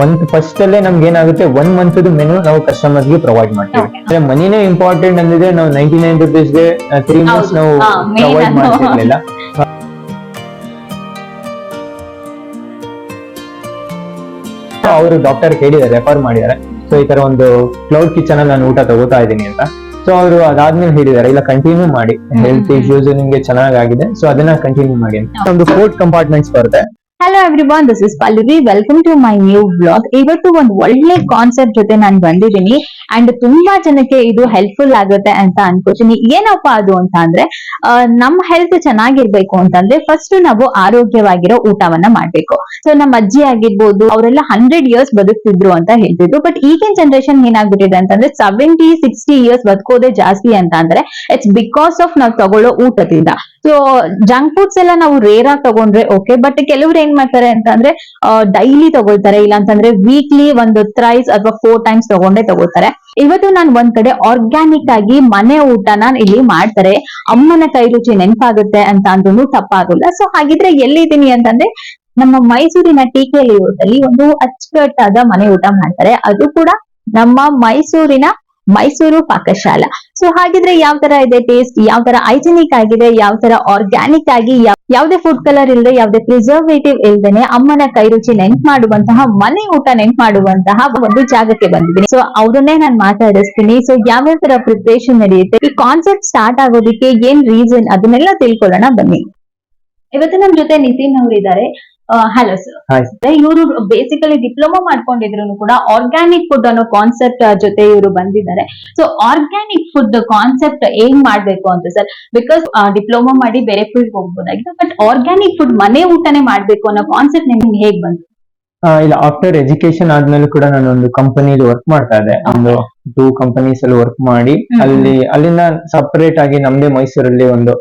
Month first ಅಲ್ಲೇ ನಮ್ಗೆ ಏನಾಗುತ್ತೆ? ಒನ್ ಮಂತ್ ಮೆನು ನಾವು ಕಸ್ಟಮರ್ಸ್ಗೆ ಪ್ರೊವೈಡ್ ಮಾಡ್ತೀವಿ. ಅಂದ್ರೆ ಮನಿನೇ ಇಂಪಾರ್ಟೆಂಟ್ ಅಂದಿದ್ರೆ ನಾವು ನೈಂಟಿ ನೈನ್ ರುಪೀಸ್ಗೆ ತ್ರೀ ಮಂತ್ಸ್ ನಾವು ಪ್ರೊವೈಡ್. ಮಾಡ್ತಿರ್ಲಿಲ್ಲ. ಅವರು ಡಾಕ್ಟರ್ ಕೇಳಿದ್ದಾರೆ ರೆಫರ್ ಮಾಡಿದ್ದಾರೆ. ಸೊ ಈ ತರ ಒಂದು ಕ್ಲೌಡ್ ಕಿಚನ್ ಅಲ್ಲಿ ನಾನು ಊಟ ತಗೋತಾ ಇದ್ದೀನಿ ಅಂತ. ಸೊ ಅವರು ಅದಾದ್ಮೇಲೆ ಹೇಳಿದ್ದಾರೆ ಇಲ್ಲ ಕಂಟಿನ್ಯೂ ಮಾಡಿ. ಹೆಲ್ತ್. ಇಶ್ಯೂಸ್ ನಿಮ್ಗೆ ಚೆನ್ನಾಗಾಗಿದೆ ಸೊ ಅದನ್ನ ಕಂಟಿನ್ಯೂ ಮಾಡಿ ಒಂದು ಫೋರ್ಟ್ ಕಂಪಾರ್ಟ್ಮೆಂಟ್ಸ್ ಬರುತ್ತೆ. Hello everyone this is Pallavi welcome to my new blog ಇವತ್ತು ಒಂದು ಒಳ್ಳೆ ಕಾನ್ಸೆಪ್ಟ್ ಜೊತೆ ನಾನು ಬಂದಿದ್ದೀನಿ. ಅಂಡ್ ತುಂಬಾ ಜನಕ್ಕೆ ಇದು ಹೆಲ್ಪ್ಫುಲ್ ಆಗುತ್ತೆ ಅಂತ ಅನ್ಕೋತೀನಿ. ಏನಪ್ಪಾ ಅದು ಅಂತ ಅಂದ್ರೆ ನಮ್ಮ ಹೆಲ್ತ್ ಚೆನ್ನಾಗಿರ್ಬೇಕು ಅಂತಂದ್ರೆ ಫಸ್ಟ್ ನಾವು ಆರೋಗ್ಯವಾಗಿರೋ ಊಟವನ್ನ ಮಾಡ್ಬೇಕು. ಸೊ ನಮ್ಮ ಅಜ್ಜಿ ಆಗಿರ್ಬೋದು, ಅವರೆಲ್ಲ ಹಂಡ್ರೆಡ್ ಇಯರ್ಸ್ ಬದುಕ್ತಿದ್ರು ಅಂತ ಹೇಳ್ತಿದ್ರು. ಬಟ್ ಈಗಿನ ಜನರೇಷನ್ ಏನಾಗ್ಬಿಟ್ಟಿದೆ ಅಂತಂದ್ರೆ ಸೆವೆಂಟಿ ಸಿಕ್ಸ್ಟಿ ಇಯರ್ಸ್ ಬದುಕೋದೇ ಜಾಸ್ತಿ ಅಂತ ಅಂದ್ರೆ ಇಟ್ಸ್ ಬಿಕಾಸ್ ಆಫ್ ನಾವು ತಗೊಳ್ಳೋ ಊಟದಿಂದ. ಸೊ ಜಂಕ್ ಫುಡ್ಸ್ ಎಲ್ಲ ನಾವು ರೇರ್ ಆಗಿ ತಗೊಂಡ್ರೆ ಓಕೆ ಬಟ್ ಕೆಲವ್ರು ಏನ್ ಮಾಡ್ತಾರೆ ಅಂತಂದ್ರೆ ಡೈಲಿ ತಗೊಳ್ತಾರೆ. ಇಲ್ಲ ಅಂತಂದ್ರೆ ವೀಕ್ಲಿ ಒಂದು ಥ್ರೈಸ್ ಅಥವಾ ಫೋರ್ ಟೈಮ್ಸ್ ತಗೊಂಡೇ ತಗೋತಾರೆ ಇವತ್ತು ನಾನು ಒಂದ್ ಕಡೆ ಆರ್ಗ್ಯಾನಿಕ್ ಆಗಿ ಮನೆ ಊಟನ ಇಲ್ಲಿ ಮಾಡ್ತಾರೆ. ಅಮ್ಮನ ಕೈ ರುಚಿ ನೆನಪಾಗುತ್ತೆ ಅಂತ ಅಂದ್ರೂ ತಪ್ಪಾಗಲ್ಲ. ಸೊ ಹಾಗಿದ್ರೆ ಎಲ್ಲಿದ್ದೀನಿ ಅಂತಂದ್ರೆ, ನಮ್ಮ ಮೈಸೂರಿನ ಟೀಕೆಯಲ್ಲಿ ಲೇಔಟಲ್ಲಿ ಒಂದು ಅಚ್ಚುಕಟ್ಟಾದ ಮನೆ ಊಟ ಮಾಡ್ತಾರೆ. ಅದು ಕೂಡ ನಮ್ಮ ಮೈಸೂರಿನ ಮೈಸೂರು ಪಾಕಶಾಲಾ. ಸೊ ಹಾಗಿದ್ರೆ ಯಾವ ತರ ಇದೆ ಟೇಸ್ಟ್ ಯಾವ ತರ ಹೈಜಿನಿಕ್ ಆಗಿದೆ? ಯಾವ ತರ ಆರ್ಗ್ಯಾನಿಕ್ ಆಗಿ ಯಾವ್- ಯಾವ್ದೇ ಫುಡ್ ಕಲರ್ ಇಲ್ಲದೆ ಯಾವ್ದೇ ಪ್ರಿಸರ್ವೇಟಿವ್ ಇಲ್ದೇನೆ ಅಮ್ಮನ ಕೈ ರುಚಿ ನೆಂಟ್ ಮಾಡುವಂತಹ, ಮನೆ ಊಟ ನೆಂಟ್ ಮಾಡುವಂತಹ ಒಂದು ಜಾಗಕ್ಕೆ ಬಂದಿದ್ದೀನಿ. ಸೊ ಅವ್ರನ್ನೇ ನಾನು ಮಾತಾಡಿಸ್ತೀನಿ. ಸೊ ಯಾವ ತರ ಪ್ರಿಪರೇಷನ್ ನಡೆಯುತ್ತೆ? ಈ ಕಾನ್ಸೆಪ್ಟ್ ಸ್ಟಾರ್ಟ್ ಆಗೋದಕ್ಕೆ ಏನ್ ರೀಸನ್ ಅದನ್ನೆಲ್ಲ ತಿಳ್ಕೊಳ್ಳೋಣ ಬನ್ನಿ. ಇವತ್ತು ನಮ್ ಜೊತೆ ನಿತಿನ್ ಅವರು ಇದ್ದಾರೆ ಹಲೋ ಸರ್ ಇವರು ಬೇಸಿಕಲಿ ಡಿಪ್ಲೊಮಾ ಮಾಡ್ಕೊಂಡಿದ್ರು ಕೂಡ ಆರ್ಗ್ಯಾನಿಕ್ ಫುಡ್ ಅನ್ನೋ ಕಾನ್ಸೆಪ್ಟ್ ಜೊತೆ ಇವರು ಬಂದಿದ್ದಾರೆ. ಸೊ ಆರ್ಗ್ಯಾನಿಕ್ ಫುಡ್ ಕಾನ್ಸೆಪ್ಟ್ ಏನ್ ಮಾಡ್ಬೇಕು ಅಂತ ಸರ್ ಬಿಕಾಸ್ ಡಿಪ್ಲೊಮಾ ಮಾಡಿ ಬೇರೆ ಫುಡ್ ಹೋಗ್ಬೋದಾಗಿದೆ ಬಟ್ ಆರ್ಗ್ಯಾನಿಕ್ ಫುಡ್ ಮನೆ ಊಟನೇ ಮಾಡ್ಬೇಕು ಅನ್ನೋ ಕಾನ್ಸೆಪ್ಟ್ ನಿಮ್ಗೆ ಹೇಗ್ ಬಂತು? ಇಲ್ಲ ಆಫ್ಟರ್ ಎಜುಕೇಶನ್ ಆದ್ಮೇಲೆ ಕೂಡ ನಾನು ಒಂದು ಕಂಪನಿಲಿ ವರ್ಕ್ ಮಾಡ್ತಾ ಇದ್ದೆ. ಒಂದು ಟೂ ಕಂಪನೀಸ್ ಅಲ್ಲಿ ವರ್ಕ್ ಮಾಡಿ ಅಲ್ಲಿ ಅಲ್ಲಿಂದ ಸಪರೇಟ್ ಆಗಿ ನಮ್ದೇ ಮೈಸೂರಲ್ಲಿ ಒಂದು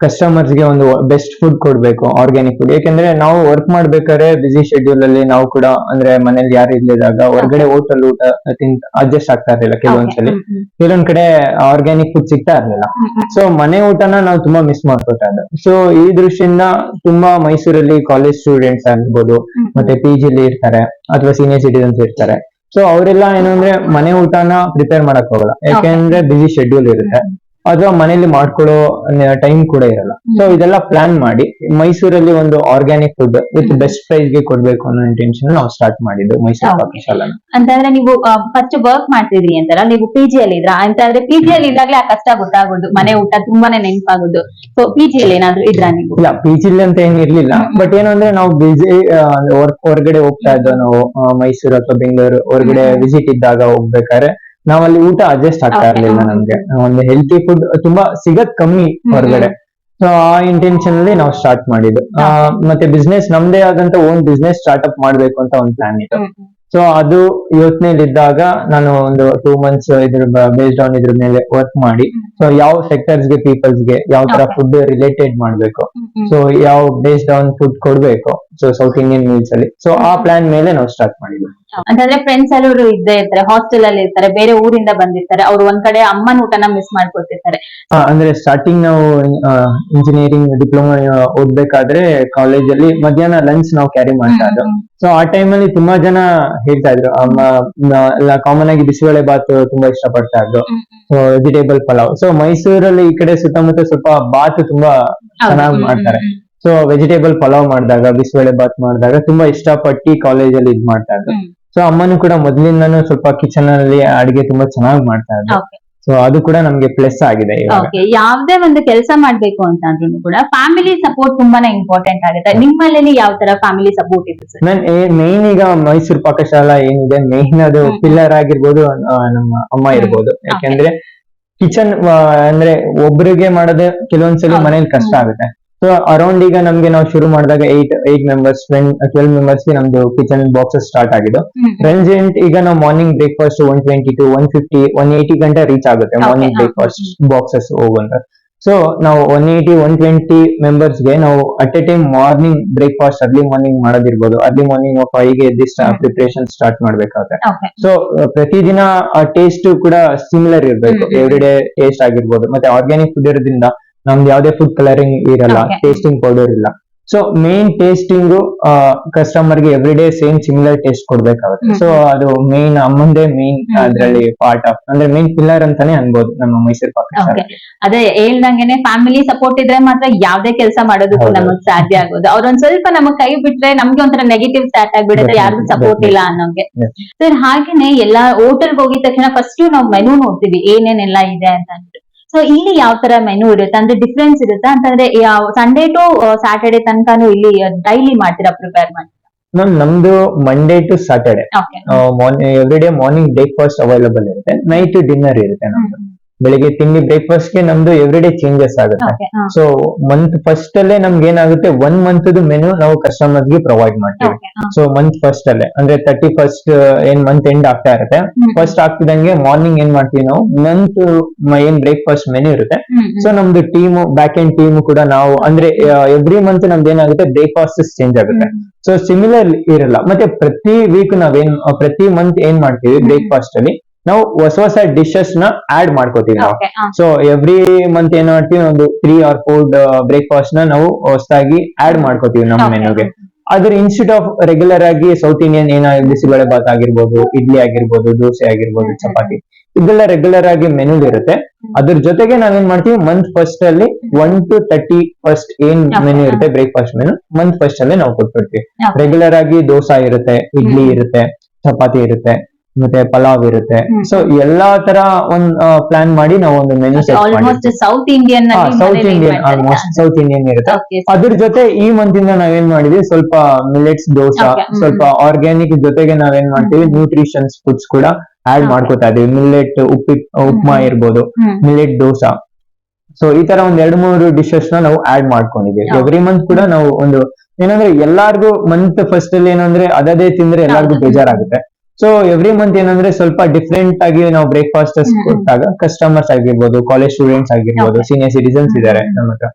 ಕಸ್ಟಮರ್ಸ್ಗೆ ಒಂದು ಬೆಸ್ಟ್ ಫುಡ್ ಕೊಡ್ಬೇಕು ಆರ್ಗ್ಯಾನಿಕ್ ಫುಡ್ ಯಾಕಂದ್ರೆ ನಾವು ವರ್ಕ್ ಮಾಡ್ಬೇಕಾದ್ರೆ ಬಿಸಿ ಶೆಡ್ಯೂಲ್ ಅಲ್ಲಿ ನಾವು ಕೂಡ ಅಂದ್ರೆ ಮನೇಲಿ ಯಾರು ಇಲ್ಲದಾಗ ಹೊರಗಡೆ ಹೋಟೆಲ್ ಊಟ ತಿಂತ ಅಡ್ಜಸ್ಟ್ ಆಗ್ತಾ ಇರಲಿಲ್ಲ ಕೆಲವೊಂದ್ಸಲಿ. ಕೆಲವೊಂದ್ ಕಡೆ ಆರ್ಗ್ಯಾನಿಕ್ ಫುಡ್ ಸಿಗ್ತಾ ಇರ್ಲಿಲ್ಲ. ಸೊ ಮನೆ ಊಟನ ನಾವು ತುಂಬಾ ಮಿಸ್ ಮಾಡ್ಕೊತಾ ಇದ್ದ. ಸೊ ಈ ದೃಷ್ಟಿಯಿಂದ ತುಂಬಾ ಮೈಸೂರಲ್ಲಿ ಕಾಲೇಜ್ ಸ್ಟೂಡೆಂಟ್ಸ್ ಆಗ್ಬೋದು ಮತ್ತೆ ಪಿ ಜಿಲಿ ಇರ್ತಾರೆ ಅಥವಾ ಸೀನಿಯರ್ ಸಿಟಿಸನ್ಸ್ ಇರ್ತಾರೆ. ಸೊ ಅವರೆಲ್ಲ ಏನು ಅಂದ್ರೆ ಮನೆ ಊಟನ ಪ್ರಿಪೇರ್ ಮಾಡಕ್ ಹೋಗಲ್ಲ. ಯಾಕೆಂದ್ರೆ ಬಿಸಿ ಶೆಡ್ಯೂಲ್ ಇರುತ್ತೆ. ಅಥವಾ ಮನೇಲಿ ಮಾಡ್ಕೊಳ್ಳೋ ಟೈಮ್ ಕೂಡ ಇರಲ್ಲ. ಸೊ ಇದೆಲ್ಲ ಪ್ಲಾನ್ ಮಾಡಿ ಮೈಸೂರಲ್ಲಿ ಒಂದು ಆರ್ಗ್ಯಾನಿಕ್ ಫುಡ್ ವಿತ್ ಬೆಸ್ಟ್ ಪ್ರೈಸ್ಗೆ ಕೊಡ್ಬೇಕು ಅನ್ನೋ ಇಂಟೆನ್ಷನ್ ನಾವು ಸ್ಟಾರ್ಟ್ ಮಾಡಿದ್ದು ಮೈಸೂರು. ಪಾಕಶಾಲನ ಅಂತಂದ್ರೆ ನೀವು ಫಸ್ಟ್ ವರ್ಕ್ ಮಾಡ್ತಿದ್ರಿ ಅಂತಾರ ನೀವು ಪಿ ಜಿ ಅಲ್ಲಿ ಇದ್ರ ಅಂತಂದ್ರೆ ಪಿ ಜಿ ಅಲ್ಲಿ ಇದ್ದಾಗಲೇ ಆ ಕಷ್ಟ ಗೊತ್ತಾಗೋದು ಮನೆ ಊಟ ತುಂಬಾನೇ ನೆನಪಾಗೋದು. ಸೊ ಪಿ ಜಿ ಅಲ್ಲಿ ಏನಾದ್ರು ಇದ್ರ ನೀವು? ಇಲ್ಲ ಪಿ ಜಿಲಿ ಅಂತ ಏನ್ ಇರ್ಲಿಲ್ಲ. ಬಟ್ ಏನು ಅಂದ್ರೆ ನಾವು ಬಿಜಿ ವರ್ಕ್ ಹೊರಗಡೆ ಹೋಗ್ತಾ ಇದ್ದೋ ನಾವು ಮೈಸೂರು ಅಥವಾ ಬೆಂಗಳೂರು ಹೊರಗಡೆ. ವಿಸಿಟ್ ಇದ್ದಾಗ ಹೋಗ್ಬೇಕಾದ್ರೆ ನಾವಲ್ಲಿ ಊಟ ಅಡ್ಜಸ್ಟ್ ಆಗ್ತಾ. ಇರ್ಲಿಲ್ಲ ನಮ್ಗೆ. ಒಂದು ಹೆಲ್ತಿ ಫುಡ್ ತುಂಬಾ ಸಿಗತ್ ಕಮ್ಮಿ ಹೊರಗಡೆ. ಸೊ ಆ ಇಂಟೆನ್ಷನ್ ಅಲ್ಲಿ ನಾವು ಸ್ಟಾರ್ಟ್ ಮಾಡಿದ್ದು. ಮತ್ತೆ ಬಿಸ್ನೆಸ್ ನಮ್ದೇ ಆದಂತ ಓನ್ ಬಿಸ್ನೆಸ್ ಸ್ಟಾರ್ಟ್ಅಪ್ ಮಾಡ್ಬೇಕು ಅಂತ ಒಂದು ಪ್ಲಾನ್ ಇತ್ತು. ಸೊ ಅದು ಯೋಚನೆಯಲ್ಲಿದ್ದಾಗ ನಾನು ಒಂದು ಟೂ ಮಂತ್ಸ್ ಇದ್ರ ಬೇಸ್ಡ್ ಆನ್ ಇದ್ರ ಮೇಲೆ ವರ್ಕ್ ಮಾಡಿ. ಸೊ ಯಾವ ಸೆಕ್ಟರ್ಸ್ಗೆ ಪೀಪಲ್ಸ್ಗೆ ಯಾವ ತರ ಫುಡ್ ರಿಲೇಟೆಡ್ ಮಾಡ್ಬೇಕು. ಸೊ ಯಾವ ಬೇಸ್ಡ್ ಆನ್ ಫುಡ್ ಕೊಡ್ಬೇಕು. ಸೊ ಸೌತ್ ಇಂಡಿಯನ್ ಮೀಲ್ಸ್ ಅಲ್ಲಿ. ಸೊ ಆ ಪ್ಲಾನ್ ಮೇಲೆ ನಾವು ಸ್ಟಾರ್ಟ್ ಮಾಡಿದ್ವಿ. ಅಂತಂದ್ರೆ ಫ್ರೆಂಡ್ಸ್ ಎಲ್ಲರೂ ಇದ್ದೇ ಇರ್ತಾರೆ ಹಾಸ್ಟೆಲ್ ಅಲ್ಲಿ ಇರ್ತಾರೆ ಬೇರೆ ಊರಿಂದ ಬಂದಿರ್ತಾರೆ ಅವ್ರು ಒಂದ್ ಕಡೆ ಅಮ್ಮನ ಊಟನ ಮಿಸ್ ಮಾಡ್ಕೊತಿರ್ತಾರೆ ಅಂದ್ರೆ ಸ್ಟಾರ್ಟಿಂಗ್ ನಾವು ಇಂಜಿನಿಯರಿಂಗ್ ಡಿಪ್ಲೊಮಾ ಓದ್ಬೇಕಾದ್ರೆ ಕಾಲೇಜ್ ಅಲ್ಲಿ ಮಧ್ಯಾಹ್ನ ಲಂಚ್ ನಾವು ಕ್ಯಾರಿ ಮಾಡ್ತಾ ಇದ್ದೋ. ಸೊ ಆ ಟೈಮ್ ಅಲ್ಲಿ ತುಂಬಾ ಜನ ಹೇಳ್ತಾ ಇದ್ರು ಅಮ್ಮ ಎಲ್ಲ ಕಾಮನ್ ಆಗಿ ಬಿಸಿಬೇಳೆ ಬಾತ್ ತುಂಬಾ ಇಷ್ಟ ಪಡ್ತಾ ಇದ್ರು ಸೊ ವೆಜಿಟೇಬಲ್ ಪಲಾವ್. ಸೊ ಮೈಸೂರಲ್ಲಿ ಈ ಕಡೆ ಸುತ್ತಮುತ್ತ ಸ್ವಲ್ಪ ಬಾತ್ ತುಂಬಾ ಚೆನ್ನಾಗಿ ಮಾಡ್ತಾರೆ. ಸೊ ವೆಜಿಟೇಬಲ್ ಪಲಾವ್ ಮಾಡಿದಾಗ ಬಿಸಿಬೇಳೆ ಬಾತ್ ಮಾಡಿದಾಗ ತುಂಬಾ ಇಷ್ಟಪಟ್ಟು ಕಾಲೇಜ್ ಅಲ್ಲಿ ಇದ್ ಮಾಡ್ತಾ ಇದ್ರು. ಸೊ ಅಮ್ಮನು ಕೂಡ ಮೊದ್ಲಿಂದಾನು ಸ್ವಲ್ಪ ಕಿಚನ್ ಅಲ್ಲಿ ಅಡಿಗೆ ತುಂಬಾ ಚೆನ್ನಾಗಿ ಮಾಡ್ತಾ ಇದ್ರು. ಸೊ ಅದು ಕೂಡ ನಮ್ಗೆ ಪ್ಲಸ್ ಆಗಿದೆ ಯಾವ್ದೇ ಒಂದು ಕೆಲಸ ಮಾಡ್ಬೇಕು ಅಂತ ಅಂದ್ರೂ ಕೂಡ ಫ್ಯಾಮಿಲಿ ಸಪೋರ್ಟ್ ತುಂಬಾನೇ ಇಂಪಾರ್ಟೆಂಟ್ ಆಗುತ್ತೆ. ನಿಮ್ಮಲ್ಲಿ ಯಾವ ತರ ಫ್ಯಾಮಿಲಿ ಸಪೋರ್ಟ್ ಇದೆ ಸರ್ ನನ್ ಮೇನ್ ಈಗ ಮೈಸೂರು ಪಾಕಶಾಲಾ ಏನಿದೆ ಮೇನ್ ಅದು ಪಿಲ್ಲರ್ ಆಗಿರ್ಬೋದು ನಮ್ಮ ಅಮ್ಮ ಇರ್ಬೋದು. ಯಾಕೆಂದ್ರೆ ಕಿಚನ್ ಅಂದ್ರೆ ಒಬ್ರಿಗೆ ಮಾಡೋದೇ ಕೆಲವೊಂದ್ಸಲಿ. ಮನೇಲಿ ಕಷ್ಟ ಆಗುತ್ತೆ ಸೊ ಅರೌಂಡ್ ಈಗ ನಮ್ಗೆ ನಾವು ಶುರು ಮಾಡಿದಾಗ eight eight members twelve members ನಮ್ದು ಕಿಚನ್ ಬಾಕ್ಸಸ್ ಸ್ಟಾರ್ಟ್ ಆಗಿದ್ದು ಪ್ರೆಸೆಂಟ್ ಈಗ ನಾವು morning breakfast one twenty two one fifty one eighty ಗಂಟೆ ರೀಚ್ ಆಗುತ್ತೆ ಮಾರ್ನಿಂಗ್. ಬ್ರೇಕ್ಫಾಸ್ಟ್ ಬಾಕ್ಸಸ್ ಹೋಗುವಂತ ಸೊ ನಾವು ಒನ್ ಏಯ್ಟಿ ಒನ್ ಟ್ವೆಂಟಿ ಮೆಂಬರ್ಸ್ಗೆ ನಾವು at a time morning breakfast early morning ಮಾಡೋದಿರ್ಬೋದು. Early morning ಫೈವ್ಗೆ. ಪ್ರಿಪರೇಷನ್ ಸ್ಟಾರ್ಟ್ ಮಾಡ್ಬೇಕಾಗುತ್ತೆ ಸೊ ಪ್ರತಿದಿನ ಆ ಟೇಸ್ಟ್ ಕೂಡ ಸಿಮಿಲರ್ ಇರಬೇಕು. ಎವ್ರಿ ಡೇ ಟೇಸ್ಟ್ ಆಗಿರ್ಬೋದು. ಮತ್ತೆ ಆರ್ಗ್ಯಾನಿಕ್ ಫುಡ್ ಇರೋದ್ರಿಂದ ನಮ್ದು ಯಾವ್ದೇ ಫುಡ್ ಕಲರಿಂಗ್ ಇರಲ್ಲ. ಟೇಸ್ಟಿಂಗ್ ಪೌಡರ್ ಇಲ್ಲ. ಸೊ ಮೇನ್ ಟೇಸ್ಟಿಂಗು ಕಸ್ಟಮರ್ಗೆ every day same similar taste ಕೊಡ್ಬೇಕಾಗುತ್ತೆ. So ಅದು ಮೇನ್ ಅಮ್ಮಂದೇ ಮೇನ್. ಅದ್ರಲ್ಲಿ ಪಾರ್ಟ್ ಆಫ್ ಅಂದ್ರೆ ಮೇನ್ ಪಿಲ್ಲರ್ ಅಂತಾನೆ ಅನ್ಬೋದು ನಮ್ಮ ಮೈಸೂರು ಪಾಕ್ ಅದೇ ಹೇಳ್ದಂಗೆನೆ ಫ್ಯಾಮಿಲಿ ಸಪೋರ್ಟ್ ಇದ್ರೆ ಮಾತ್ರ ಯಾವ್ದೇ ಕೆಲಸ ಮಾಡೋದಕ್ಕೂ. ನಮಗ್ ಸಾಧ್ಯ ಆಗೋದು. ಅವ್ರೊಂದ್ ಸ್ವಲ್ಪ ನಮಗ್ ಕೈ ಬಿಟ್ರೆ ನಮ್ಗೆ ಒಂಥರ ನೆಗೆಟಿವ್ ಸ್ಟಾರ್ಟ್ ಆಗ್ಬಿಡುತ್ತೆ ಯಾರು ಸಪೋರ್ಟ್ ಇಲ್ಲ ಅನ್ನೋಂಗೆ. ಸರ್ ಹಾಗೇನೆ ಎಲ್ಲಾ ಹೋಟೆಲ್ ಹೋಗಿದ ತಕ್ಷಣ ಫಸ್ಟ್ ನಾವು ಮೆನು ನೋಡ್ತೀವಿ ಏನೇನೆಲ್ಲ ಇದೆ ಅಂತ ಸೊ ಇಲ್ಲಿ ಯಾವ ತರ ಮೆನು ಇರುತ್ತೆ ಅಂದ್ರೆ ಡಿಫ್ರೆನ್ಸ್ ಇರುತ್ತೆ? ಅಂತಂದ್ರೆ ಸಂಡೇ ಟು ಸ್ಯಾಟರ್ಡೆ ತನಕ ಇಲ್ಲಿ ಡೈಲಿ ಮಾಡ್ತೀರಾ ಪ್ರಿಪೇರ್ ಮಾಡಿ ಮ್ಯಾಮ್ ನಮ್ದು Monday to Saturday okay every day morning breakfast available ಇರುತ್ತೆ. ನೈಟ್ ಡಿನ್ನರ್ ಇರುತ್ತೆ ನಮ್ದು. ಬೆಳಿಗ್ಗೆ ತಿಂಡಿ ಬ್ರೇಕ್ಫಾಸ್ಟ್ಗೆ ನಮ್ದು ಎವ್ರಿ ಡೇ ಚೇಂಜಸ್ ಆಗುತ್ತೆ ಸೊ ಮಂತ್ ಫಸ್ಟ್ ಅಲ್ಲೇ ನಮ್ಗೆ ಏನಾಗುತ್ತೆ ಒನ್ ಮಂತ್ ಮೆನು ನಾವು ಕಸ್ಟಮರ್ಸ್ಗೆ ಪ್ರೊವೈಡ್ ಮಾಡ್ತೀವಿ. ಸೊ ಮಂತ್ ಫಸ್ಟ್ ಅಲ್ಲೇ ಅಂದ್ರೆ ತರ್ಟಿ ಫಸ್ಟ್ ಏನ್ ಮಂತ್ ಎಂಡ್ ಆಗ್ತಾ ಇರುತ್ತೆ. ಫಸ್ಟ್ ಆಗ್ತಿದಂಗೆ ಮಾರ್ನಿಂಗ್ ಏನ್ ಮಾಡ್ತೀವಿ ನಾವು ಮಂತ್ ಏನ್ ಬ್ರೇಕ್ಫಾಸ್ಟ್ ಮೆನು ಇರುತ್ತೆ. ಸೊ ನಮ್ದು ಟೀಮ್ ಬ್ಯಾಕ್ ಎಂಡ್ ಟೀಮ್ ಕೂಡ ನಾವು ಅಂದ್ರೆ ಎವ್ರಿ ಮಂತ್ ನಮ್ದು ಏನಾಗುತ್ತೆ ಬ್ರೇಕ್ಫಾಸ್ಟ್ ಚೇಂಜ್ ಆಗುತ್ತೆ. ಸೊ ಸಿಮಿಲರ್ ಇರಲ್ಲ. ಮತ್ತೆ ಪ್ರತಿ ವೀಕ್ ನಾವೇನ್ ಪ್ರತಿ ಮಂತ್ ಏನ್ ಮಾಡ್ತೀವಿ. ಬ್ರೇಕ್ಫಾಸ್ಟ್ ಅಲ್ಲಿ ನಾವು ಹೊಸ ಹೊಸ ಡಿಶಸ್ನ ಆಡ್ ಮಾಡ್ಕೋತೀವಿ ನಾವು. ಸೊ ಎವ್ರಿ ಮಂತ್ ಏನ್ ಮಾಡ್ತೀವಿ ಒಂದು ತ್ರೀ ಆರ್ ಫೋರ್ ಬ್ರೇಕ್ಫಾಸ್ಟ್ನ ನಾವು ಹೊಸದಾಗಿ ಆಡ್ ಮಾಡ್ಕೋತೀವಿ ನಮ್ಮ ಮೆನುಗೆ ಅದ್ರ ಇನ್ಸ್ಟಿಟ್ ಆಫ್ ರೆಗ್ಯುಲರ್ ಆಗಿ ಸೌತ್ ಇಂಡಿಯನ್ ಏನ ಬಿಸಿಬೇಳೆ ಬಾತ್ ಆಗಿರ್ಬೋದು ಇಡ್ಲಿ ಆಗಿರ್ಬೋದು ದೋಸೆ ಆಗಿರ್ಬೋದು ಚಪಾತಿ ಇದೆಲ್ಲ ರೆಗ್ಯುಲರ್ ಆಗಿ ಮೆನು ಇರುತ್ತೆ. ಅದ್ರ ಜೊತೆಗೆ ನಾವೇನ್ ಮಾಡ್ತೀವಿ ಮಂತ್ ಫಸ್ಟ್ ಅಲ್ಲಿ ಒನ್ ಟು ತರ್ಟಿ ಫಸ್ಟ್ ಏನ್. ಮೆನು ಇರುತ್ತೆ ಬ್ರೇಕ್ಫಾಸ್ಟ್ ಮೆನು ಮಂತ್ ಫಸ್ಟ್ ಅಲ್ಲಿ ನಾವು ಕೊಟ್ಬಿಡ್ತೀವಿ. ರೆಗ್ಯುಲರ್ ಆಗಿ ದೋಸಾ ಇರುತ್ತೆ ಇಡ್ಲಿ ಇರುತ್ತೆ ಚಪಾತಿ ಇರುತ್ತೆ. ಮತ್ತೆ ಪಲಾವ್ ಇರುತ್ತೆ. ಸೊ ಎಲ್ಲಾ ತರ ಒಂದ್ ಪ್ಲಾನ್ ಮಾಡಿ ನಾವು ಒಂದು menu set almost South Indian South Indian almost South Indian ಇರುತ್ತೆ. ಅದ್ರ ಜೊತೆ ಈ ಮಂತ್ ಇಂದ ನಾವೇನ್ ಮಾಡಿದ್ವಿ ಸ್ವಲ್ಪ ಮಿಲೆಟ್ಸ್ ದೋಸಾ ಸ್ವಲ್ಪ ಆರ್ಗ್ಯಾನಿಕ್ ಜೊತೆಗೆ ನಾವೇನ್ ಮಾಡ್ತೀವಿ ನ್ಯೂಟ್ರಿಷನ್ಸ್ ಫುಡ್ಸ್ ಕೂಡ ಆಡ್. ಮಾಡ್ಕೋತಾ ಇದೀವಿ. ಮಿಲ್ಲೆಟ್ ಉಪ್ಪಿ ಉಪ್ಮಾ. ಇರ್ಬೋದು. ಮಿಲೆಟ್ ದೋಸಾ. ಸೊ ಈ ತರ ಒಂದ್ ಎರಡ್ ಮೂರು ಡಿಶಸ್ನ ನಾವು ಆಡ್ ಮಾಡ್ಕೊಂಡಿದ್ದೀವಿ. ಎವ್ರಿ ಮಂತ್ ಕೂಡ ನಾವು ಒಂದು ಏನಂದ್ರೆ ಎಲ್ಲಾರ್ಗು ಮಂತ್ ಫಸ್ಟ್ ಅಲ್ಲಿ ಏನಂದ್ರೆ ಅದೇ ತಿಂದ್ರೆ ಎಲ್ಲಾರ್ಗು. ಬೇಜಾರಾಗುತ್ತೆ. ಸೊ ಎವ್ರಿ ಮಂತ್ ಏನಂದ್ರೆ ಸ್ವಲ್ಪ ಡಿಫ್ರೆಂಟ್ ಆಗಿ ನಾವು ಬ್ರೇಕ್ಫಾಸ್ಟ್. ಕೊಟ್ಟಾಗ ಕಸ್ಟಮರ್ಸ್ ಆಗಿರ್ಬೋದು ಕಾಲೇಜ್ ಸ್ಟೂಡೆಂಟ್ಸ್ ಆಗಿರ್ಬೋದು ಸೀನಿಯರ್ ಸಿಟಿಸನ್ಸ್. ಇದಾರೆ ನಮ್ಮ ಹತ್ರ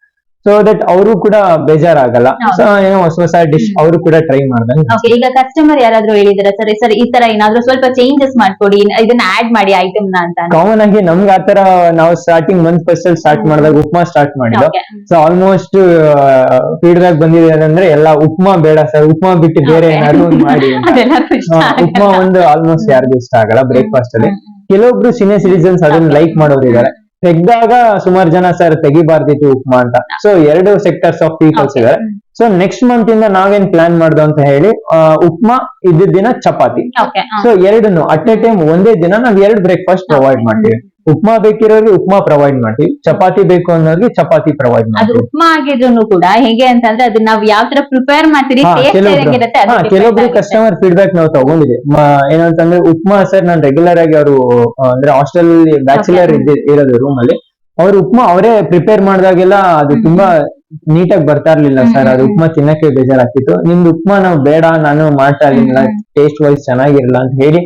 ಸೊ ದಟ್ ಅವರು ಕೂಡ ಬೇಜಾರಾಗಲ್ಲ. ಸೊ ಏನೋ ಹೊಸ ಹೊಸ ಡಿಶ್. ಅವರು ಕೂಡ ಟ್ರೈ ಮಾಡ್ದಂಗೆ ಓಕೆ ಈಗ ಕಸ್ಟಮರ್ ಯಾರಾದ್ರೂ ಹೇಳಿದಾರೆ ಸರಿ ಸರ್ ಈ ತರ ಏನಾದ್ರೂ ಸ್ವಲ್ಪ ಚೇಂಜಸ್ ಮಾಡ್ಕೊಡಿ ಇದನ್ನ ಆಡ್ ಮಾಡಿ ಐಟಮ್ನ ಅಂತ ಕಾಮನ್ ಆಗಿ ನಮ್ಗೆ ಆತರ ನಾವು ಸ್ಟಾರ್ಟಿಂಗ್ ಮಂತ್ ಫಸ್ಟ್ ಅಲ್ಲಿ ಸ್ಟಾರ್ಟ್. ಮಾಡಿದಾಗ ಉಪ್ಮಾ ಸ್ಟಾರ್ಟ್ ಮಾಡಿದ್ದು. ಸೊ ಆಲ್ಮೋಸ್ಟ್ ಫೀಡ್ಬ್ಯಾಕ್ ಬಂದಿದೆ ಅಂದ್ರೆ ಎಲ್ಲ ಉಪ್ಮಾ ಬೇಡ ಸರ್ ಉಪ್ಮಾ ಬಿಟ್ಟು ಬೇರೆ. ಏನಾದ್ರು ಒಂದ್ ಮಾಡಿ. ಉಪ್ಮಾ ಒಂದು ಆಲ್ಮೋಸ್ಟ್ ಯಾರಿಗೂ ಇಷ್ಟ ಆಗಲ್ಲ ಬ್ರೇಕ್ಫಾಸ್ಟ್ ಅಲ್ಲಿ. ಕೆಲವೊಬ್ರು ಸೀನಿಯರ್ ಸಿಟಿಸನ್ಸ್ ಅದನ್ನ ಲೈಕ್ ಮಾಡೋರು ಇದಾರೆ ತೆಗ್ದಾಗ ಸುಮಾರು ಜನ ಸರ್ ತೆಗಿಬಾರ್ದಿತ್ತು ಉಪ್ಮಾ ಅಂತ ಸೊ ಎರಡು ಸೆಕ್ಟರ್ಸ್ ಆಫ್ ಪೀಪಲ್ಸ್. ಇದಾರೆ ಸೊ ನೆಕ್ಸ್ಟ್ ಮಂತ್ ಇಂದ ನಾವೇನ್ ಪ್ಲಾನ್ ಮಾಡ್ದು ಅಂತ ಹೇಳಿ ಉಪ್ಮಾ ಇದ್ದ ದಿನ ಚಪಾತಿ. ಸೊ ಎರಡನ್ನು ಅಟ್ ಎ ಟೈಮ್ ಒಂದೇ ದಿನ ನಾವ್ ಎರಡು ಬ್ರೇಕ್ಫಾಸ್ಟ್ ಪ್ರೊವೈಡ್. ಮಾಡ್ತೀವಿ ಉಪ್ಮಾ ಬೇಕಿರೋರಿಗೆ ಉಪ್ಮಾ ಪ್ರೊವೈಡ್ ಮಾಡ್ತೀವಿ ಚಪಾತಿ ಬೇಕು ಅನ್ನೋರಿಗೆ ಚಪಾತಿ ಪ್ರೊವೈಡ್ ಅದು ಮಾಡ್ತೀವಿ ಉಪ್ಮಾ ಆಗಿದ್ರು ಕೂಡ ಹೇಗೆ ಅಂತಂದ್ರೆ ಅದನ್ನ ನಾವ್ ಯಾವ ತರ ಪ್ರಿಪೇರ್ ಮಾಡ್ತೀರಿ ಹಾ, ಟೇಸ್ಟ್ ಕೆಲವೊಬ್ರು ಹೇಗಿರುತ್ತೆ ಅದು ಹಾ, different ಕೆಲವೊಬ್ರು ಆಗುತ್ತೆ. ಕಸ್ಟಮರ್ ಫೀಡ್ಬ್ಯಾಕ್ ನಾವು ತಗೊಂಡಿದ್ವಿ ಏನಂತಂದ್ರೆ ಉಪ್ಮಾ ಸರ್ ನಾನು ರೆಗ್ಯುಲರ್ ಆಗಿ ಅವರು ಅಂದ್ರೆ ಹಾಸ್ಟೆಲ್ ಬ್ಯಾಚುಲರ್. ಇರೋದು ರೂಮ್ ಅಲ್ಲಿ ಅವ್ರು ಉಪ್ಮಾ ಅವರೇ ಪ್ರಿಪೇರ್ ಮಾಡಿದಾಗೆಲ್ಲ ಅದು ಹ್ಮ್. ತುಂಬಾ ನೀಟಾಗಿ ಬರ್ತಾ ಇರ್ಲಿಲ್ಲ ಹ್ಮ್, ಸರ್ ಅದು ಹ್ಮ್, ಉಪ್ಮಾ ತಿನ್ನಕ್ಕೆ ಬೇಜಾರಾಗ್ತಿತ್ತು ನಿಮ್ದು ಉಪ್ಮಾ ನಾವು ಬೇಡ ನಾನು ಮಾಡ್ತಾ ಇರ್ಲಿಲ್ಲ ಹ್ಮ್, ಟೇಸ್ಟ್ ವೈಸ್ ಚೆನ್ನಾಗಿರಲ್ಲ ಅಂತ ಹೇಳಿ.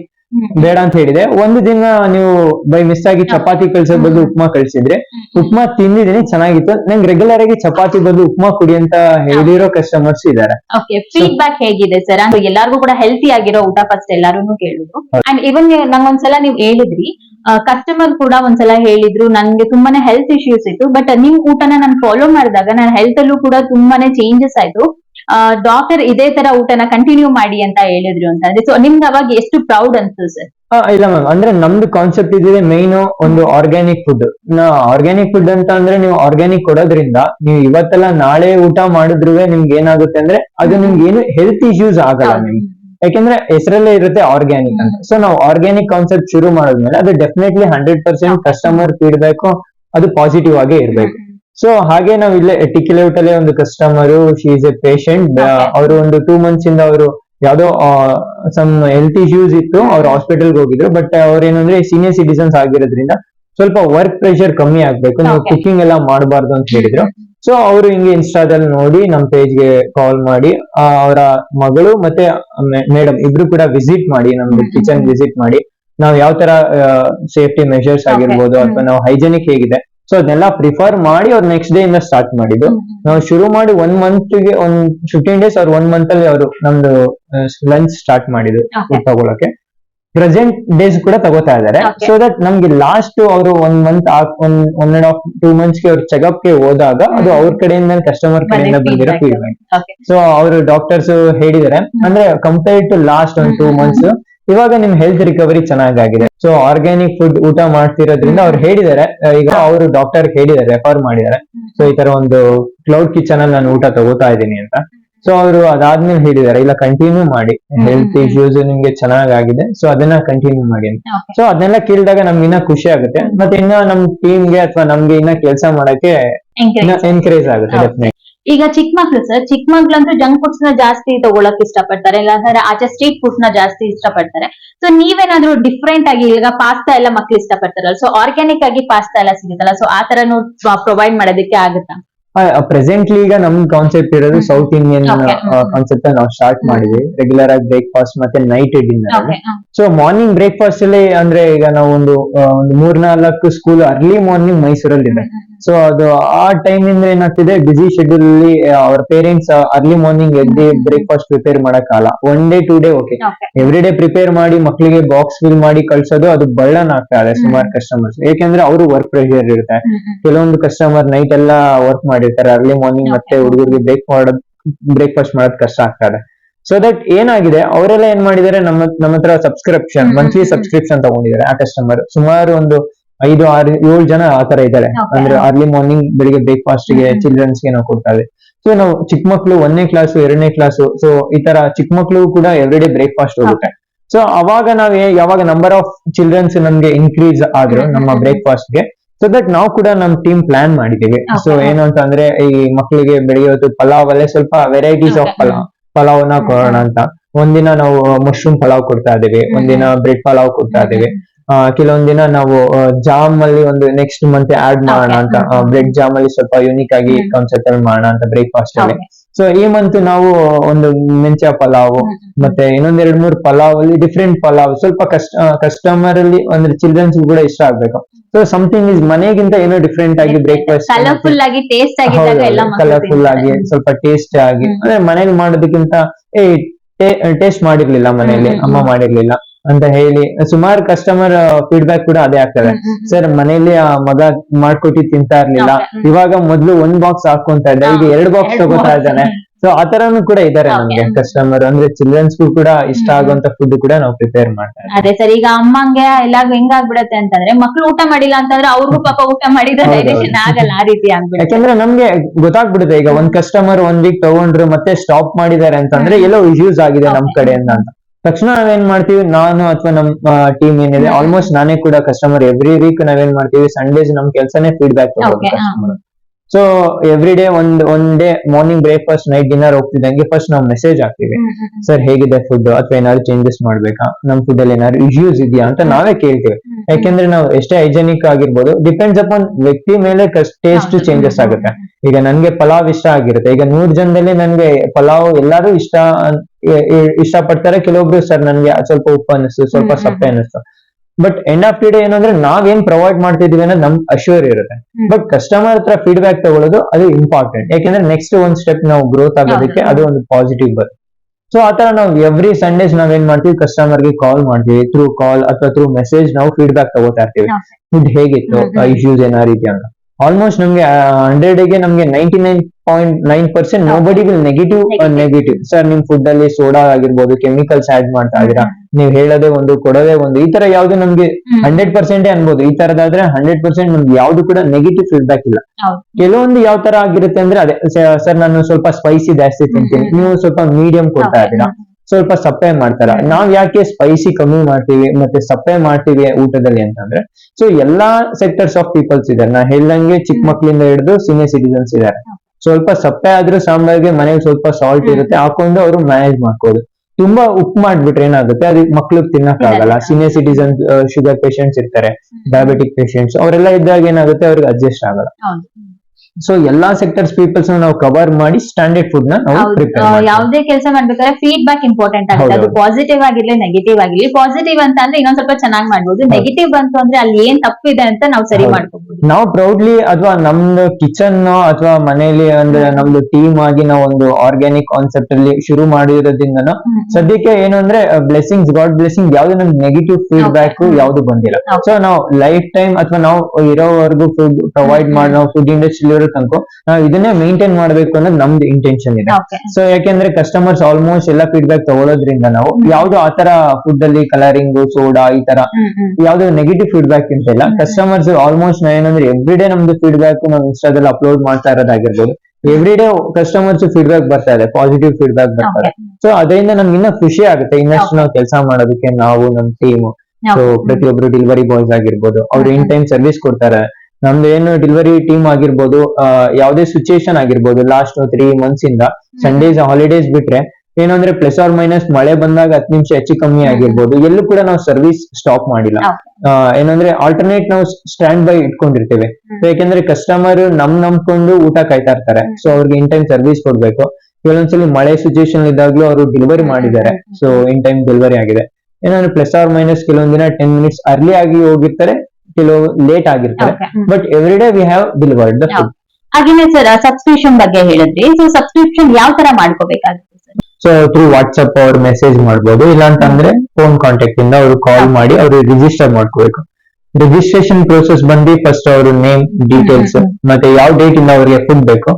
ಬೇಡ ಅಂತ ಹೇಳಿದೆ. ಒಂದು ದಿನ ನೀವು ಬೈ ಮಿಸ್ ಆಗಿ ಚಪಾತಿ ಕಳ್ಸೋ ಬದಲು. ಉಪ್ಮಾ ಕಳ್ಸಿದ್ರೆ. ಉಪ್ಮಾ ತಿಂದಿದ್ದೀನಿ ಚೆನ್ನಾಗಿತ್ತು. ನಂಗೆ ರೆಗ್ಯುಲರ್ ಆಗಿ ಚಪಾತಿ ಬದಲು ಉಪ್ಮಾ ಕುಡಿ ಅಂತ ಹೇಳಿರೋ ಕಸ್ಟಮರ್ಸ್ ಇದಾರೆ. ಓಕೆ ಫೀಡ್ಬ್ಯಾಕ್ ಹೇಗಿದೆ ಸರ್ ಅಂದ್ರೆ ಎಲ್ಲಾರ್ಗು ಕೂಡ ಹೆಲ್ತಿ ಆಗಿರೋ ಊಟ ಫಸ್ಟ್ ಎಲ್ಲಾರು ಕೇಳಿದ್ರು. ಅಂಡ್ ಇವನ್ ನಂಗೊಂದ್ಸಲ ನೀವು ಹೇಳಿದ್ರಿ ಕಸ್ಟಮರ್ ಕೂಡ ಒಂದ್ಸಲ ಹೇಳಿದ್ರು ನನ್ಗೆ ತುಂಬಾನೇ ಹೆಲ್ತ್ ಇಶ್ಯೂಸ್ ಇತ್ತು ಬಟ್ ನಿಮ್ ಊಟನ ನಾನು ಫಾಲೋ ಮಾಡಿದಾಗ ನನ್ನ ಹೆಲ್ತ್ ಅಲ್ಲೂ ಕೂಡ ತುಂಬಾನೇ ಚೇಂಜಸ್ ಆಯ್ತು. ಡಾಕ್ಟರ್ ಇದೇ ತರ ಊಟನ ಕಂಟಿನ್ಯೂ ಮಾಡಿ ಅಂತ ಹೇಳಿದ್ರು ಅಂತ. ಅಂದ್ರೆ ಸೊ ನಿಮ್ಗೆ ಅವಾಗ ಎಷ್ಟು ಪ್ರೌಡ್ ಅನ್ಸುತ್ತೆ? ಸರ್ ಇಲ್ಲ ಮ್ಯಾಮ್ ಅಂದ್ರೆ ನಮ್ದು ಕಾನ್ಸೆಪ್ಟ್ ಇದ್ರೆ ಮೇನ್ ಒಂದು ಆರ್ಗ್ಯಾನಿಕ್ ಫುಡ್ ಆರ್ಗ್ಯಾನಿಕ್ ಫುಡ್ ಅಂತ ಅಂದ್ರೆ ನೀವು ಆರ್ಗ್ಯಾನಿಕ್ ಕೊಡೋದ್ರಿಂದ ನೀವು ಇವತ್ತೆಲ್ಲ ನಾಳೆ ಊಟ ಮಾಡಿದ್ರು ನಿಮ್ಗೆ ಏನಾಗುತ್ತೆ ಅಂದ್ರೆ ಅದು ನಿಮ್ಗೆ ಏನು ಹೆಲ್ತ್ ಇಶ್ಯೂಸ್ ಆಗಲ್ಲ ನಿಮ್ಗೆ. ಯಾಕೆಂದ್ರೆ ಹೆಸರಲ್ಲೇ ಇರುತ್ತೆ ಆರ್ಗ್ಯಾನಿಕ್ ಅಂತ. ಸೊ ನಾವು ಆರ್ಗ್ಯಾನಿಕ್ ಕಾನ್ಸೆಪ್ಟ್ ಶುರು ಮಾಡಿದ್ಮೇಲೆ ಅದು definitely hundred percent customer feedback ಅದು ಪಾಸಿಟಿವ್ ಆಗೇ ಇರ್ಬೇಕು. ಸೊ ಹಾಗೆ ನಾವು ಇಲ್ಲೇ ಟಿಕಿಲೇಔಟ್ ಅಲ್ಲೇ ಒಂದು customer she is a patient. ಅವರು ಒಂದು ಟೂ ಮಂತ್ಸ್ ಇಂದ ಅವರು ಯಾವ್ದೋ ಸಮ್ ಹೆಲ್ತ್ ಇಶ್ಯೂಸ್ ಇತ್ತು ಅವ್ರು ಹಾಸ್ಪಿಟಲ್ಗೆ ಹೋಗಿದ್ರು. ಬಟ್ ಅವ್ರೇನಂದ್ರೆ ಸೀನಿಯರ್ ಸಿಟಿಸನ್ಸ್ ಆಗಿರೋದ್ರಿಂದ ಸ್ವಲ್ಪ ವರ್ಕ್ ಪ್ರೆಷರ್ ಕಮ್ಮಿ ಆಗ್ಬೇಕು. ನಾವು ಕುಕ್ಕಿಂಗ್ ಕುಕಿಂಗ್ ಎಲ್ಲ ಮಾಡಬಾರ್ದು ಅಂತ ಹೇಳಿದ್ರು. ಸೊ ಅವರು ಹಿಂಗೆ ಇನ್ಸ್ಟಾದಲ್ಲಿ ನೋಡಿ ನಮ್ಮ ಪೇಜ್ಗೆ ಕಾಲ್ ಮಾಡಿ ಅವರ ಮಗಳು ಮತ್ತೆ ಮೇಡಮ್ ಇಬ್ರು ಕೂಡ ವಿಸಿಟ್ ಮಾಡಿ ನಮ್ದು ಕಿಚನ್ ವಿಸಿಟ್ ಮಾಡಿ. ನಾವು ಯಾವ ತರ ಸೇಫ್ಟಿ ಮೆಷರ್ಸ್. ಆಗಿರ್ಬೋದು ಅಥವಾ ನಾವು ಹೈಜೆನಿಕ್ ಹೇಗಿದೆ ಸೊ ಅದನ್ನೆಲ್ಲ ಪ್ರಿಫರ್ ಮಾಡಿ ಅವ್ರು ನೆಕ್ಸ್ಟ್ ಡೇ ಇಂದ ಸ್ಟಾರ್ಟ್ ಮಾಡಿದ್ದು. ನಾವು ಶುರು ಮಾಡಿ ಒನ್ ಮಂತ್ಗೆ ಒಂದ್ ಫಿಫ್ಟೀನ್ ಡೇಸ್ ಅವ್ರು ಒನ್ ಮಂತ್ ಅಲ್ಲಿ ಅವರು ನಮ್ದು ಲಂಚ್ ಸ್ಟಾರ್ಟ್ ಮಾಡಿದ್ರು. ಫುಡ್ ತಗೊಳಕ್ಕೆ. ಪ್ರೆಸೆಂಟ್ ಡೇಸ್ ಕೂಡ ತಗೋತಾ ಇದಾರೆ. ಸೊ ದಟ್ ನಮ್ಗೆ ಲಾಸ್ಟ್ ಅವರು one month one one and half two ಮಂತ್ಸ್ಗೆ ಅವ್ರ ಚೆಕ್ಅಪ್ಗೆ ಹೋದಾಗ ಅದು. ಅವ್ರ ಕಡೆಯಿಂದ ಕಸ್ಟಮರ್ ಕಡೆಯಿಂದ ಬಂದಿರೋ ಫೀಲ್ಮೆಂಟ್ ಫೀಡ್ಬ್ಯಾಕ್ ಸೊ ಅವರು ಡಾಕ್ಟರ್ಸ್ ಹೇಳಿದಾರೆ ಅಂದ್ರೆ ಕಂಪೇರ್ ಟು ಲಾಸ್ಟ್ ಒಂದ್ ಟೂ ಮಂತ್ಸ್ ಇವಾಗ ನಿಮ್ ಹೆಲ್ತ್ ರಿಕವರಿ ಚೆನ್ನಾಗಾಗಿದೆ. ಸೊ ಆರ್ಗ್ಯಾನಿಕ್ ಫುಡ್ ಊಟ ಮಾಡ್ತಿರೋದ್ರಿಂದ ಅವ್ರು ಹೇಳಿದ್ದಾರೆ. ಈಗ ಅವರು ಡಾಕ್ಟರ್ ಹೇಳಿದ್ದಾರೆ ರೆಫರ್ ಮಾಡಿದಾರೆ ಸೊ ಈ ತರ ಒಂದು ಕ್ಲೌಡ್ ಕಿಚನ್ ಅಲ್ಲಿ ನಾನು ಊಟ ತಗೋತಾ ಇದ್ದೀನಿ ಅಂತ. ಸೊ ಅವರು ಅದಾದ್ಮೇಲೆ ಹೇಳಿದಾರೆ ಇಲ್ಲ ಕಂಟಿನ್ಯೂ ಮಾಡಿ. ಹೆಲ್ತ್. ಇಶ್ಯೂಸ್ ನಿಮ್ಗೆ ಚೆನ್ನಾಗಾಗಿದೆ. ಸೊ ಅದನ್ನ ಕಂಟಿನ್ಯೂ ಮಾಡಿ ಸೊ ಅದನ್ನೆಲ್ಲ ಕೇಳಿದಾಗ ನಮ್ಗೆ ಇನ್ನ ಖುಷಿ ಆಗುತ್ತೆ. ಮತ್ತೆ ಇನ್ನ ನಮ್ ಟೀಮ್ಗೆ ಅಥವಾ ನಮ್ಗೆ ಇನ್ನ ಕೆಲಸ ಮಾಡಕ್ಕೆ ಎನ್ಕರೇಜ್ ಆಗುತ್ತೆ. ಡೆಫಿನೆಟ್ ಈಗ ಚಿಕ್ಕ ಮಕ್ಳು ಸರ್ ಚಿಕ್ಕ ಮಕ್ಳು ಅಂತೂ ಜಂಕ್ ಫುಡ್ಸ್ನ ಜಾಸ್ತಿ ತಗೊಳಕ್ ಇಷ್ಟಪಡ್ತಾರೆ ಇಲ್ಲಾಂದ್ರೆ ಆಚೆ ಸ್ಟ್ರೀಟ್ ಫುಡ್ಸ್ನ ಜಾಸ್ತಿ ಇಷ್ಟಪಡ್ತಾರೆ. ಸೊ ನೀವೇನಾದ್ರೂ ಡಿಫ್ರೆಂಟ್ ಆಗಿ ಈಗ ಪಾಸ್ತಾ ಎಲ್ಲ ಮಕ್ಳು ಇಷ್ಟಪಡ್ತಾರಲ್ಲ ಸೊ ಆರ್ಗ್ಯಾನಿಕ್ ಆಗಿ ಪಾಸ್ತಾ ಎಲ್ಲ ಸಿಗುತ್ತಲ್ಲ ಸೊ ಆ ತರನು ಪ್ರೊವೈಡ್ ಮಾಡೋದಕ್ಕೆ ಆಗುತ್ತಾ? ಪ್ರೆಸೆಂಟ್ಲಿ ಈಗ ನಮ್ ಕಾನ್ಸೆಪ್ಟ್ ಇರೋದು ಸೌತ್ ಇಂಡಿಯನ್. ಕಾನ್ಸೆಪ್ಟ್ ನಾವು ಸ್ಟಾರ್ಟ್. ಮಾಡಿದ್ವಿ. ರೆಗ್ಯುಲರ್ ಆಗಿ ಬ್ರೇಕ್ಫಾಸ್ಟ್ ಮತ್ತೆ night dinner so morning breakfast ಅಲ್ಲಿ ಅಂದ್ರೆ ಈಗ ನಾವು ಒಂದು ಒಂದು ಮೂರ್ನಾಲ್ಕು ಸ್ಕೂಲ್ ಅರ್ಲಿ ಮಾರ್ನಿಂಗ್ ಮೈಸೂರಲ್ಲಿ ಇದೆ ಸೊ ಅದು ಆ ಟೈಮ್ ಇಂದ ಏನಾಗ್ತಿದೆ? ಬಿಸಿ ಶೆಡ್ಯೂಲ್ ಅಲ್ಲಿ ಅವ್ರ ಪೇರೆಂಟ್ಸ್ ಅರ್ಲಿ ಮಾರ್ನಿಂಗ್ ಎದ್ದು. ಬ್ರೇಕ್ಫಾಸ್ಟ್ ಪ್ರಿಪೇರ್ ಮಾಡಕ್ಕಾಗಲ್ಲ. One day two day okay every day prepare ಮಾಡಿ ಮಕ್ಕಳಿಗೆ ಬಾಕ್ಸ್ ಫಿಲ್ ಮಾಡಿ ಕಳ್ಸೋದು ಅದು ಬಳ್ಳನ್ ಆಗ್ತಾ ಇದೆ ಸುಮಾರು ಕಸ್ಟಮರ್ಸ್ ಯಾಕೆಂದ್ರೆ ಅವರು ವರ್ಕ್ ಪ್ರೆಷರ್ ಇರುತ್ತೆ. ಕೆಲವೊಂದು ಕಸ್ಟಮರ್ ನೈಟ್ ಎಲ್ಲ ವರ್ಕ್ ಮಾಡಿರ್ತಾರೆ. ಅರ್ಲಿ ಮಾರ್ನಿಂಗ್ ಮತ್ತೆ ಹುಡುಗರಿಗೆ ಬ್ರೇಕ್ ಮಾಡೋದ್ ಬ್ರೇಕ್ಫಾಸ್ಟ್ ಮಾಡೋದ್ ಕಷ್ಟ ಆಗ್ತಾರೆ ಸೊ ದಟ್ ಏನಾಗಿದೆ? ಅವರೆಲ್ಲ ಏನ್ ಮಾಡಿದ್ದಾರೆ? ನಮ್ಮ ನಮ್ಮ ಹತ್ರ ಸಬ್ಸ್ಕ್ರಿಪ್ಷನ್ ಮಂತ್ಲಿ ಸಬ್ಸ್ಕ್ರಿಪ್ಷನ್ ತಗೊಂಡಿದ್ದಾರೆ ಆ ಕಸ್ಟಮರ್ ಸುಮಾರು ಒಂದು ಐದು ಆರು ಏಳು ಜನ ಆತರ ಇದ್ದಾರೆ. ಅಂದ್ರೆ ಅರ್ಲಿ ಮಾರ್ನಿಂಗ್ ಬೆಳಿಗ್ಗೆ ಬ್ರೇಕ್ಫಾಸ್ಟ್ಗೆ. ಚಿಲ್ಡ್ರನ್ಸ್ಗೆ ನಾವು ಕೊಡ್ತಾ ಇದ್ದೀವಿ ಸೊ ನಾವು ಚಿಕ್ಕ ಮಕ್ಳು ಒಂದನೇ ಕ್ಲಾಸ್ ಎರಡನೇ ಕ್ಲಾಸ್ ಸೊ ಈ ತರ ಚಿಕ್ಕ ಮಕ್ಳು ಕೂಡ ಎವ್ರಿ ಡೇ ಬ್ರೇಕ್ಫಾಸ್ಟ್ ಹೋಗುತ್ತೆ. ಸೊ ಅವಾಗ ನಾವ್ ಯಾವಾಗ ನಂಬರ್ ಆಫ್ ಚಿಲ್ಡ್ರನ್ಸ್ ನಮ್ಗೆ ಇನ್ಕ್ರೀಸ್ ಆದ್ರು ನಮ್ಮ ಬ್ರೇಕ್ಫಾಸ್ಟ್ಗೆ ಸೊ ದಟ್ ನಾವು ಕೂಡ ನಮ್ ಟೀಮ್ ಪ್ಲಾನ್ ಮಾಡಿದೀವಿ. ಸೊ ಏನು ಅಂತ ಅಂದ್ರೆ ಈ ಮಕ್ಕಳಿಗೆ ಬೆಳಿಗ್ಗೆ ಹೊತ್ತು ಪಲಾವ್ ಅಲ್ಲೇ ಸ್ವಲ್ಪ ವೆರೈಟೀಸ್ ಆಫ್ ಪಲಾವ್ ಪಲಾವ್. ಪಲಾವ್ನ ಹ್ಮ್, ಕೊಡೋಣ ಅಂತ. ಒಂದಿನ ನಾವು ಮಶ್ರೂಮ್ ಪಲಾವ್ ಕೊಡ್ತಾ ಇದೀವಿ ಒಂದಿನ ಬ್ರೆಡ್ ಪಲಾವ್ ಕೊಡ್ತಾ ಇದೀವಿ ಆ, ಕೆಲವೊಂದ್ ದಿನ ನಾವು ಜಾಮ್ ಅಲ್ಲಿ ಒಂದು ನೆಕ್ಸ್ಟ್ ಮಂತ್ ಆಡ್ ಮಾಡೋಣ ಅಂತ ಬ್ರೆಡ್ ಜಾಮ್ ಅಲ್ಲಿ ಸ್ವಲ್ಪ ಯುನಿಕ್ ಆಗಿ. ಕಾನ್ಸೆಪ್ಟ್ ಅಲ್ಲಿ ಮಾಡೋಣ ಅಂತ ಬ್ರೇಕ್ಫಾಸ್ಟ್ ಅಲ್ಲಿ. ಸೊ ಈ ಮಂತ್ ನಾವು ಒಂದು ಮೆಂಚ ಪಲಾವ್ ಮತ್ತೆ ಇನ್ನೊಂದ್ ಎರಡ್ ಮೂರ್ ಪಲಾವ್ ಅಲ್ಲಿ ಡಿಫ್ರೆಂಟ್ ಪಲಾವ್ ಸ್ವಲ್ಪ ಕಷ್ಟ ಕಸ್ಟಮರ್ ಅಲ್ಲಿ ಅಂದ್ರೆ ಚಿಲ್ಡ್ರನ್ಸ್ ಕೂಡ ಇಷ್ಟ ಆಗ್ಬೇಕು. ಸೊ ಸಮಥಿಂಗ್ ಇಸ್ ಮನೆಗಿಂತ ಏನೋ ಡಿಫ್ರೆಂಟ್ ಆಗಿ ಬ್ರೇಕ್ಫಾಸ್ಟ್ ಕಲರ್ಫುಲ್ ಆಗಿ ಟೇಸ್ಟ್ ಆಗಿ ಕಲರ್ಫುಲ್ ಆಗಿ ಸ್ವಲ್ಪ ಟೇಸ್ಟ್ ಆಗಿ. ಅಂದ್ರೆ ಮನೇಲಿ ಮಾಡೋದಕ್ಕಿಂತ ಏ ಟೇಸ್ಟ್ ಮಾಡಿರ್ಲಿಲ್ಲ ಮನೆಯಲ್ಲಿ ಅಮ್ಮ ಮಾಡಿರ್ಲಿಲ್ಲ. ಅಂತ ಹೇಳಿ ಸುಮಾರು ಕಸ್ಟಮರ್ ಫೀಡ್ಬ್ಯಾಕ್ ಕೂಡ ಅದೇ ಆಗ್ತದೆ. ಸರ್ ಮನೇಲಿ ಮಗ ಮಾಡ್ಕೊಟ್ಟಿ ತಿಂತಾ ಇರ್ಲಿಲ್ಲ. ಇವಾಗ ಮೊದ್ಲು ಒಂದ್ ಬಾಕ್ಸ್ ಹಾಕೊಂತ ಇದ್ದ ಈಗ ಎರಡ್ ಬಾಕ್ಸ್ ತಗೋತಾ ಇದ್ದಾನೆ ಸೊ ಆತರನು ತರನು ಕೂಡ ಇದಾರೆ. ನಮ್ಗೆ ಕಸ್ಟಮರ್ ಅಂದ್ರೆ ಚಿಲ್ಡ್ರನ್ಸ್ ಕೂಡ ಇಷ್ಟ. ಆಗುವಂತ ಫುಡ್ ಕೂಡ ನಾವು ಪ್ರಿಪೇರ್ ಮಾಡ್ತಾರೆ ಅದೇ ಸರ್ ಈಗ ಅಮ್ಮಂಗೆ ಎಲ್ಲ ಹೆಂಗಾಗ್ಬಿಡತ್ತೆ ಅಂತಂದ್ರೆ ಮಕ್ಳು ಊಟ ಮಾಡಿಲ್ಲ ಅಂತಂದ್ರೆ ಅವ್ರಿಗೂ ಪಾಪ ಊಟ ಮಾಡಿದ್ರೆ ಡೈಜೆಷನ್ ಆಗಲ್ಲ ಆ ರೀತಿ ಆಗ್ಬಿಡುತ್ತೆ. ಯಾಕಂದ್ರೆ ನಮ್ಗೆ ಗೊತ್ತಾಗ್ಬಿಡುತ್ತೆ ಈಗ ಒಂದ್ ಕಸ್ಟಮರ್ ಒಂದ್ ವೀಕ್ ತಗೊಂಡ್ರು ಮತ್ತೆ ಸ್ಟಾಪ್ ಮಾಡಿದ್ದಾರೆ ಅಂತಂದ್ರೆ ಎಲ್ಲೋ ಇಶ್ಯೂಸ್ ಆಗಿದೆ ನಮ್ ಕಡೆಯಿಂದ ಅಂತ. ತಕ್ಷಣ ನಾವೇನ್ ಮಾಡ್ತೀವಿ ನಾನು ಅಥವಾ ನಮ್ಮ ಟೀಮ್ ಏನಿದೆ. ಆಲ್ಮೋಸ್ಟ್ ನಾನೇ ಕೂಡ ಕಸ್ಟಮರ್ ಎವ್ರಿ ವೀಕ್ ನಾವೇನ್ ಮಾಡ್ತೀವಿ ಸಂಡೇಸ್ ನಮ್ ಕೆಲಸನೇ feedback. Customer so every day ಒಂದ್ ಒಂದ್ day morning breakfast night dinner ಹೋಗ್ತಿದ್ದಂಗೆ first ನಾವು ಮೆಸೇಜ್ ಹಾಕ್ತೀವಿ. ಸರ್ ಹೇಗಿದೆ ಫುಡ್ ಅಥವಾ ಏನಾದ್ರು ಚೇಂಜಸ್ ಮಾಡ್ಬೇಕಾ ನಮ್ ಫುಡ್ ಅಲ್ಲಿ ಏನಾದ್ರು ಇಶ್ಯೂಸ್ ಇದೆಯಾ ಅಂತ ನಾವೇ ಕೇಳ್ತೀವಿ. ಯಾಕೆಂದ್ರೆ ನಾವು ಎಷ್ಟೇ ಹೈಜೆನಿಕ್ ಆಗಿರ್ಬೋದು ಡಿಪೆಂಡ್ಸ್ ಅಪಾನ್ ವ್ಯಕ್ತಿ ಮೇಲೆ ಟೇಸ್ಟ್. ಚೇಂಜಸ್ ಆಗುತ್ತೆ ಈಗ ನನ್ಗೆ ಪಲಾವ್ ಇಷ್ಟ ಆಗಿರುತ್ತೆ. ಈಗ ನೂರ್ ಜನದಲ್ಲಿ ನನ್ಗೆ ಪಲಾವ್ ಎಲ್ಲಾರು ಇಷ್ಟ ಇಷ್ಟ ಇಷ್ಟಪಡ್ತಾರೆ. ಕೆಲವೊಬ್ರು ಸರ್ ನನ್ಗೆ ಸ್ವಲ್ಪ ಉಪ್ಪು ಅನಿಸ್ತು ಸ್ವಲ್ಪ ಸಪ್ಪೆ ಅನಿಸ್ತು but end of the day ಏನಂದ್ರೆ ನಾವೇನ್ ಪ್ರೊವೈಡ್ ಮಾಡ್ತಿದೀವಿ ಅನ್ನೋದು ನಮ್ ಅಶ್ಯೂರ್ ಇರುತ್ತೆ. ಬಟ್ ಕಸ್ಟಮರ್ ಹತ್ರ ಫೀಡ್ಬ್ಯಾಕ್ ತಗೊಳ್ಳೋದು ಅದು ಇಂಪಾರ್ಟೆಂಟ್ ಯಾಕೆಂದ್ರೆ ನೆಕ್ಸ್ಟ್ ಒಂದ್ ಸ್ಟೆಪ್ ನಾವು ಗ್ರೋತ್ ಆಗೋದಕ್ಕೆ ಅದು ಒಂದು ಪಾಸಿಟಿವ್ ಬರುತ್ತೆ. ಸೊ ಆತರ ನಾವು ಎವ್ರಿ ಸಂಡೇಸ್ ಏನ್ ಮಾಡ್ತೀವಿ? ಕಸ್ಟಮರ್ಗೆ ಕಾಲ್ ಮಾಡ್ತೀವಿ. ಥ್ರೂ ಕಾಲ್ ಅಥವಾ ಥ್ರೂ ಮೆಸೇಜ್ ನಾವು ಫೀಡ್ಬ್ಯಾಕ್ ತಗೋತಾ ಇರ್ತೀವಿ. ಫುಡ್ ಹೇಗಿತ್ತು. ಇಶ್ಯೂಸ್ ಏನಾರ ರೀತಿ ಅಂತ. ಆಲ್ಮೋಸ್ಟ್ ನಮ್ಗೆ ಹಂಡ್ರೆಡ್ಗೆ ನಮ್ಗೆ ninety nine point nine percent no body will negative. Negative sir ನಿಮ್ ಫುಡ್ ಅಲ್ಲಿ ಸೋಡಾ ಆಗಿರ್ಬೋದು ಕೆಮಿಕಲ್ಸ್ ಆಡ್ ಮಾಡ್ತಾ ಇದೀರಾ ನೀವು ಹೇಳೋದೇ ಒಂದು ಕೊಡೋದೇ ಒಂದು ಈ ತರ ಯಾವ್ದು ನಮ್ಗೆ. ಹಂಡ್ರೆಡ್ ಪರ್ಸೆಂಟ್ ಅನ್ಬೋದು. ಈ ತರದಾದ್ರೆ ಹಂಡ್ರೆಡ್ ಪರ್ಸೆಂಟ್ ನಮ್ಗೆ ಯಾವ್ದು ಕೂಡ ನೆಗೆಟಿವ್ ಫೀಡ್ಬ್ಯಾಕ್ ಇಲ್ಲ. ಕೆಲವೊಂದು ಯಾವ ತರ ಆಗಿರುತ್ತೆ ಅಂದ್ರೆ ಅದೇ ಸರ್ ನಾನು ಸ್ವಲ್ಪ ಸ್ಪೈಸಿ ಜಾಸ್ತಿ ತಿಂತೀನಿ. ನೀವು ಸ್ವಲ್ಪ ಮೀಡಿಯಂ ಕೊಡ್ತಾ ಇದೀರಾ ಇದ್ದೀರಾ? ಸ್ವಲ್ಪ ಸಪ್ಪೆ ಮಾಡ್ತಾರ. ನಾವ್ ಯಾಕೆ ಸ್ಪೈಸಿ ಕಮ್ಮಿ ಮಾಡ್ತೀವಿ ಮತ್ತೆ ಸಪ್ಪೆ ಮಾಡ್ತೀವಿ ಊಟದಲ್ಲಿ ಅಂತಂದ್ರೆ ಸೊ ಎಲ್ಲಾ ಸೆಕ್ಟರ್ಸ್ ಆಫ್ ಪೀಪಲ್ಸ್ ಇದಾರೆ. ನಾ ಹೇಳ್ದಂಗೆ ಚಿಕ್ಕ ಮಕ್ಕಳಿಂದ ಮಕ್ಳಿಂದ ಹಿಡಿದು ಸೀನಿಯರ್ ಸಿಟಿಸನ್ಸ್ ಇದಾರೆ. ಸ್ವಲ್ಪ ಸಪ್ಪೆ ಆದ್ರೂ ಸಾಂಬಾರ್ಗೆ ಮನೆಗೆ ಸ್ವಲ್ಪ ಸಾಲ್ಟ್ ಇರುತ್ತೆ ಹಾಕೊಂಡು ಅವರು ಮ್ಯಾನೇಜ್ ಮಾಡ್ಕೋದು ತುಂಬಾ ಉಪ್ಪು ಮಾಡ್ಬಿಟ್ರೆ ಏನಾಗುತ್ತೆ? ಅದು ಮಕ್ಳಿಗೆ ತಿನ್ನಕ್ ಆಗಲ್ಲ. ಸೀನಿಯರ್ ಸಿಟಿಸನ್ ಶುಗರ್ ಪೇಷಂಟ್ಸ್ ಇರ್ತಾರೆ ಡಯಾಬಿಟಿಕ್ ಪೇಷಂಟ್ಸ್ ಅವರೆಲ್ಲ ಇದ್ದಾಗ ಏನಾಗುತ್ತೆ? ಅವ್ರಿಗೆ ಅಡ್ಜಸ್ಟ್ ಆಗಲ್ಲ. ಸೊ ಎಲ್ಲಾ ಸೆಕ್ಟರ್ಸ್ ಪೀಪಲ್ಸ್ ನಾವು ಕವರ್ ಮಾಡಿ ಸ್ಟ್ಯಾಂಡರ್ಡ್ ಫುಡ್ನ ನಾವು ಯಾವುದೇ ಕೆಲಸ ಮಾಡ್ಬೇಕಾದ್ರೆ ಫೀಡ್ಬ್ಯಾಕ್ ಇಂಪಾರ್ಟೆಂಟ್ ಆಗುತ್ತೆ. ಅದು. ಪಾಸಿಟಿವ್ ಆಗಿರ್ಲಿ ನೆಗೆಟಿವ್ ಆಗಿರ್ಲಿ ಪಾಸಿಟಿವ್ ಅಂತ ಅಂದ್ರೆ ಇನ್ನೊಂದ್ ಸ್ವಲ್ಪ ಚೆನ್ನಾಗಿ ಮಾಡ್ಬೋದು. ನೆಗೆಟಿವ್ ಬಂತು ಅಂದ್ರೆ ಅಲ್ಲಿ ಏನ್ ತಪ್ಪಿದೆ ಅಂತ ನಾವು ಸರಿ ಹೌದು. ಮಾಡ್ಕೋಬಹುದು ನಾವು ಪ್ರೌಡ್ಲಿ ಅಥವಾ ನಮ್ದು ಕಿಚನ್ ಅಥವಾ ಮನೆಯಲ್ಲಿ ಅಂದ್ರೆ ನಮ್ದು ಟೀಮ್ ಆಗಿ ನಾವು ಒಂದು ಆರ್ಗ್ಯಾನಿಕ್ ಕಾನ್ಸೆಪ್ಟ್ ಅಲ್ಲಿ ಶುರು ಮಾಡಿರೋದ್ರಿಂದ ಸದ್ಯಕ್ಕೆ ಏನು ಅಂದ್ರೆ ಬ್ಲೆಸ್ಸಿಂಗ್ಸ್ ಗಾಡ್ ಬ್ಲೆಸಿಂಗ್ ಯಾವ್ದು ನಮ್ಗೆ ನೆಗೆಟಿವ್ ಫೀಡ್ಬ್ಯಾಕ್ ಯಾವುದು ಯಾವ್ದು ಬಂದಿಲ್ಲ. ಸೊ ನಾವು ಲೈಫ್ ಟೈಮ್ ಅಥವಾ ನಾವು ಇರೋವರೆಗೂ ಫುಡ್ ಪ್ರೊವೈಡ್ ಮಾಡೋ ಮಾಡಿ ನಾವು ಫುಡ್ ಇಂಡಸ್ಟ್ರಿ ಇರೋ ತನಕ ನಾವು ಇದನ್ನೇ ಮೇಂಟೈನ್ ಮಾಡ್ಬೇಕು ಅನ್ನೋದು ನಮ್ದು ಇಂಟೆನ್ಷನ್ ಇದೆ. ಸೊ ಯಾಕೆಂದ್ರೆ ಕಸ್ಟಮರ್ಸ್ ಆಲ್ಮೋಸ್ಟ್ ಎಲ್ಲ ಫೀಡ್ಬ್ಯಾಕ್ ತಗೊಳೋದ್ರಿಂದ ನಾವು. ಯಾವ್ದು ಆತರ ಫುಡ್ ಅಲ್ಲಿ ಕಲರಿಂಗ್ ಸೋಡಾ ಈ ತರ ಯಾವ್ದು ನೆಗೆಟಿವ್ ಫೀಡ್ಬ್ಯಾಕ್ ಅಂತ ಇಲ್ಲ. ಕಸ್ಟಮರ್ಸ್ ಆಲ್ಮೋಸ್ಟ್ ಏನಂದ್ರೆ ಎವ್ರಿ ಡೇ ನಮ್ದು ಫೀಡ್ಬ್ಯಾಕ್ ನಾವು ಇನ್ಸ್ಟಾದಲ್ಲಿ ಅಪ್ಲೋಡ್ ಮಾಡ್ತಾ ಇರೋದಾಗಿರ್ಬೋದು. ಎವ್ರಿ ಡೇ ಕಸ್ಟಮರ್ಸ್ ಫೀಡ್ಬ್ಯಾಕ್ ಬರ್ತಾ ಇದೆ ಪಾಸಿಟಿವ್ ಫೀಡ್ಬ್ಯಾಕ್ ಬರ್ತಾ ಇದೆ. ಸೊ ಅದರಿಂದ ನಮ್ಗೆ ಇನ್ನ ಖುಷಿ ಆಗುತ್ತೆ. ಇನ್ನಷ್ಟು ನಾವು ಕೆಲಸ ಮಾಡೋದಕ್ಕೆ ನಾವು ನಮ್ ಟೀಮ್ ಸೊ ಪ್ರತಿಯೊಬ್ರು ಡೆಲಿವರಿ ಬಾಯ್ಸ್ ಆಗಿರ್ಬೋದು ಅವ್ರು ಇನ್ ಟೈಮ್ ಸರ್ವಿಸ್ ಕೊಡ್ತಾರೆ. ನಮ್ದು ಏನು ಡೆಲಿವರಿ ಟೀಮ್ ಆಗಿರ್ಬೋದು ಯಾವುದೇ ಯಾವ್ದೇ ಸಿಚುಯೇಷನ್ ಆಗಿರ್ಬೋದು ಲಾಸ್ಟ್ ತ್ರೀ ಮಂತ್ಸ್ ಇಂದ ಸಂಡೇಸ್ ಹಾಲಿಡೇಸ್ ಬಿಟ್ರೆ ಏನಂದ್ರೆ ಪ್ಲಸ್ ಆರ್ ಮೈನಸ್ ಮಳೆ ಬಂದಾಗ ಹತ್ತು ನಿಮಿಷ ಹೆಚ್ಚು ಕಮ್ಮಿ. ಆಗಿರ್ಬೋದು. ಎಲ್ಲೂ ಕೂಡ ನಾವು ಸರ್ವಿಸ್ ಸ್ಟಾಪ್ ಮಾಡಿಲ್ಲ. ಏನಂದ್ರೆ ಆಲ್ಟರ್ನೇಟ್ ನಾವು ಸ್ಟ್ಯಾಂಡ್ ಬೈ ಇಟ್ಕೊಂಡಿರ್ತೇವೆ. ಯಾಕೆಂದ್ರೆ ಕಸ್ಟಮರ್ ನಮ್ ನಂಬ್ಕೊಂಡು ಊಟ ಕಾಯ್ತಾ ಇರ್ತಾರೆ. ಸೊ ಅವ್ರಿಗೆ ಇನ್ ಟೈಮ್ ಸರ್ವಿಸ್ ಕೊಡ್ಬೇಕು. ಕೆಲವೊಂದ್ಸಲಿ ಮಳೆ ಸಿಚುಯೇಷನ್ ಇದ್ದಾಗ್ಲೂ ಅವರು ಡೆಲಿವರಿ ಮಾಡಿದ್ದಾರೆ. ಸೊ ಇನ್ ಟೈಮ್ ಡೆಲಿವರಿ ಆಗಿದೆ. ಏನಂದ್ರೆ ಪ್ಲಸ್ ಆರ್ ಮೈನಸ್ ಕೆಲವೊಂದಿನ ದಿನ ಟೆನ್ ಮಿನಿಟ್ಸ್ ಅರ್ಲಿ ಆಗಿ ಹೋಗಿರ್ತಾರೆ. ಕೆಲವು ಲೇಟ್ ಆಗಿರ್ತಾರೆ but every day we have delivered the food ಹಾಗೇನೆ ಸರ್ ಸಬ್ಸ್ಕ್ರಿಪ್ಷನ್ ಬಗ್ಗೆ ಹೇಳಿದ್ರಿ. ಸೊ ಸಬ್ಸ್ಕ್ರಿಪ್ಷನ್ ಯಾವ ತರ ಮಾಡ್ಕೋಬೇಕಾಗುತ್ತೆ ಸೊ ಥ್ರೂ ವಾಟ್ಸ್ಆಪ್ ಅವ್ರ ಮೆಸೇಜ್ ಮಾಡ್ಬೋದು. ಇಲ್ಲ ಅಂತಂದ್ರೆ ಫೋನ್ ಕಾಂಟ್ಯಾಕ್ಟ್ ಇಂದ ಅವರು ಕಾಲ್ ಮಾಡಿ ಅವರು ರಿಜಿಸ್ಟರ್ ಮಾಡ್ಕೋಬೇಕು. ರಿಜಿಸ್ಟ್ರೇಷನ್ ಪ್ರೋಸೆಸ್ ಬಂದು ಫಸ್ಟ್ ಅವ್ರ ನೇಮ್ ಡೀಟೇಲ್ಸ್ ಮತ್ತೆ ಯಾವ ಡೇಟ್ ಇಂದ ಅವ್ರಿಗೆ ಫುಡ್ ಬೇಕು.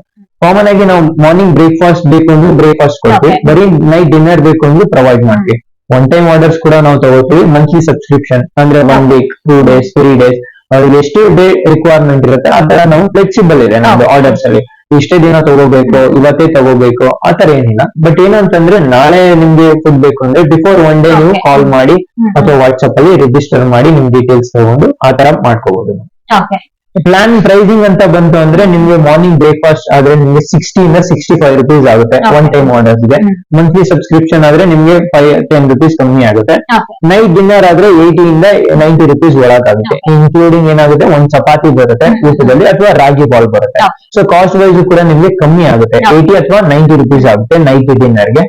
ಕಾಮನ್ ಆಗಿ ನಾವು ಮಾರ್ನಿಂಗ್ ಬ್ರೇಕ್ಫಾಸ್ಟ್ ಬೇಕು ಅಂದ್ರೆ ಬ್ರೇಕ್ಫಾಸ್ಟ್ ಕೊಡ್ತೀವಿ. ಬರೀ ನೈಟ್ ಡಿನ್ನರ್ ಬೇಕು ಅಂದ್ರೆ ಪ್ರೊವೈಡ್ ಮಾಡ್ತೀವಿ. ಒನ್ ಟೈಮ್ ಆರ್ಡರ್ಸ್ ಕೂಡ ನಾವು ತಗೋತೀವಿ ಮಂತ್ಲಿ ಸಬ್ಸ್ಕ್ರಿಪ್ಷನ್ ಅಂದ್ರೆ one week two days three days ಅವ್ರಿಗೆ ಎಷ್ಟು ಡೇ ರಿಕ್ವೈರ್ಮೆಂಟ್ ಇರುತ್ತೆ ಆ ತರ ನಾವು ಫ್ಲೆಕ್ಸಿಬಲ್ ಇದೆ ನಮ್ದು ಆರ್ಡರ್ಸ್ ಅಲ್ಲಿ. ಇಷ್ಟೇ ದಿನ ತಗೋಬೇಕು ಇವತ್ತೇ ತಗೋಬೇಕು ಆ ತರ ಏನಿಲ್ಲ. ಬಟ್ ಏನಂತಂದ್ರೆ ನಾಳೆ ನಿಮ್ಗೆ ಫುಡ್ ಬೇಕು ಅಂದ್ರೆ ಬಿಫೋರ್ ಒನ್ ಡೇ ನೀವು ಕಾಲ್ ಮಾಡಿ ಅಥವಾ ವಾಟ್ಸ್ಆಪ್ ಅಲ್ಲಿ ರಿಜಿಸ್ಟರ್ ಮಾಡಿ ನಿಮ್ ಡೀಟೇಲ್ಸ್ ತಗೊಂಡು ಆ ತರ ಮಾಡ್ಕೋಬಹುದು ಪ್ಲಾನ್ ಪ್ರೈಸಿಂಗ್ ಅಂತ ಬಂತು ಅಂದ್ರೆ ನಿಮ್ಗೆ ಮಾರ್ನಿಂಗ್ ಬ್ರೇಕ್ಫಾಸ್ಟ್ ಆದ್ರೆ ನಿಮ್ಗೆ ಸಿಕ್ಸ್ಟಿ ಇಂದ ಸಿಕ್ಸ್ಟಿ ಫೈವ್ ರುಪೀಸ್ ಆಗುತ್ತೆ. ಒನ್ ಟೈಮ್ ಆರ್ಡರ್ಸ್ಗೆ ಹ್ಮ್. ಮಂತ್ಲಿ ಸಬ್ಸ್ಕ್ರಿಪ್ಷನ್ ಆದ್ರೆ ನಿಮ್ಗೆ ಫೈವ್ ಟೆನ್ ರುಪೀಸ್ ಕಮ್ಮಿ ಆಗುತ್ತೆ ನೈಟ್ ಡಿನ್ನರ್ ಆದ್ರೆ ಏಯ್ಟಿ ಇಂದ ನೈಂಟಿ ರುಪೀಸ್ ಒಳಗಾಗುತ್ತೆ ಇನ್ಕ್ಲೂಡಿಂಗ್ ಏನಾಗುತ್ತೆ ಒಂದ್ ಚಪಾತಿ ಬರುತ್ತೆ. ಊಟದಲ್ಲಿ ಅಥವಾ ರಾಗಿ ಬಾಲ್ ಬರುತ್ತೆ. ಸೊ ಕಾಸ್ಟ್ ವೈಸ್ ಕೂಡ ನಿಮ್ಗೆ ಕಮ್ಮಿ ಆಗುತ್ತೆ. ಏಯ್ಟಿ ಅಥವಾ ನೈಂಟಿ ರುಪೀಸ್ ಆಗುತ್ತೆ ನೈಟ್ ಡಿನ್ನರ್ಗೆ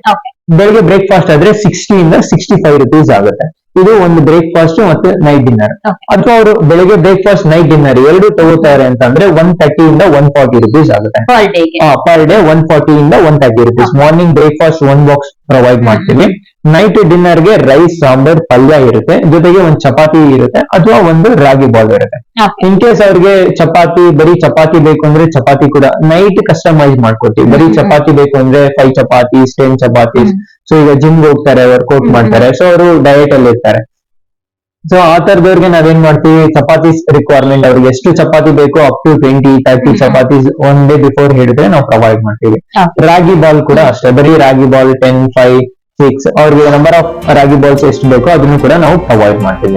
ಬೆಳಿಗ್ಗೆ ಬ್ರೇಕ್ಫಾಸ್ಟ್ ಆದ್ರೆ ಸಿಕ್ಸ್ಟಿ ಇಂದ ಸಿಕ್ಸ್ಟಿ ಫೈವ್ ರುಪೀಸ್ ಆಗುತ್ತೆ ಇದು ಒಂದು ಬ್ರೇಕ್ಫಾಸ್ಟ್ ಮತ್ತೆ ನೈಟ್ ಡಿನ್ನರ್. ಅಥವಾ ಅವರು ಬೆಳಿಗ್ಗೆ ಬ್ರೇಕ್ಫಾಸ್ಟ್ ನೈಟ್ ಡಿನ್ನರ್ ಎರಡು ತಗೋತಾರೆ ಅಂತಂದ್ರೆ ಒನ್ ತರ್ಟಿ ಇಂದ ಒನ್ ಫಾರ್ಟಿ ರುಪೀಸ್ ಆಗುತ್ತೆ. ಪರ್ ಡೇ ಒನ್ ಫಾರ್ಟಿ ಇಂದ one thirty rupees morning breakfast one box provide ಮಾಡ್ತೀವಿ. ನೈಟ್ ಡಿನ್ನರ್ಗೆ ರೈಸ್ ಸಾಂಬಾರ್ ಪಲ್ಯ ಇರುತ್ತೆ. ಜೊತೆಗೆ ಒಂದು ಚಪಾತಿ ಇರುತ್ತೆ ಅಥವಾ ಒಂದು ರಾಗಿ ಬಾಲ್ ಇರುತ್ತೆ. ಇನ್ ಕೇಸ್ ಅವ್ರಿಗೆ ಚಪಾತಿ ಬರೀ ಚಪಾತಿ ಬೇಕು ಅಂದ್ರೆ ಚಪಾತಿ ಕೂಡ ನೈಟ್ ಕಸ್ಟಮೈಸ್ ಮಾಡ್ಕೊಡ್ತೀವಿ ಬರೀ ಚಪಾತಿ ಬೇಕು ಅಂದ್ರೆ five chapati ten chapati. Hmm. So ಈಗ ಜಿಮ್ ಹೋಗ್ತಾರೆ ವರ್ಕೌಟ್. ಮಾಡ್ತಾರೆ. ಸೊ ಅವರು ಡಯಟ್ ಅಲ್ಲಿ ಇರ್ತಾರೆ. ಸೊ ಆ ತರದವ್ರಿಗೆ ನಾವೇನ್ ಮಾಡ್ತೀವಿ? ಚಪಾತೀಸ್ ರಿಕ್ವೈರ್ಮೆಂಟ್ ಅವ್ರಿಗೆ ಎಷ್ಟು ಚಪಾತಿ ಬೇಕು up to twenty thirty chapatis chapati one day before ಹೇಳಿದ್ರೆ ನಾವು ಪ್ರೊವೈಡ್ ಮಾಡ್ತೀವಿ. ರಾಗಿ ಬಾಲ್ ಕೂಡ ಅಷ್ಟೇ. ಬರೀ ragi ball ten five six ಅವ್ರಿಗೆ ನಂಬರ್ ಆಫ್ ರಾಗಿ ಬಾಲ್ಸ್ ಎಷ್ಟು ಬೇಕೋ ಅದನ್ನು ಕೂಡ ನಾವು ಪ್ರೊವೈಡ್ ಮಾಡ್ತೀವಿ.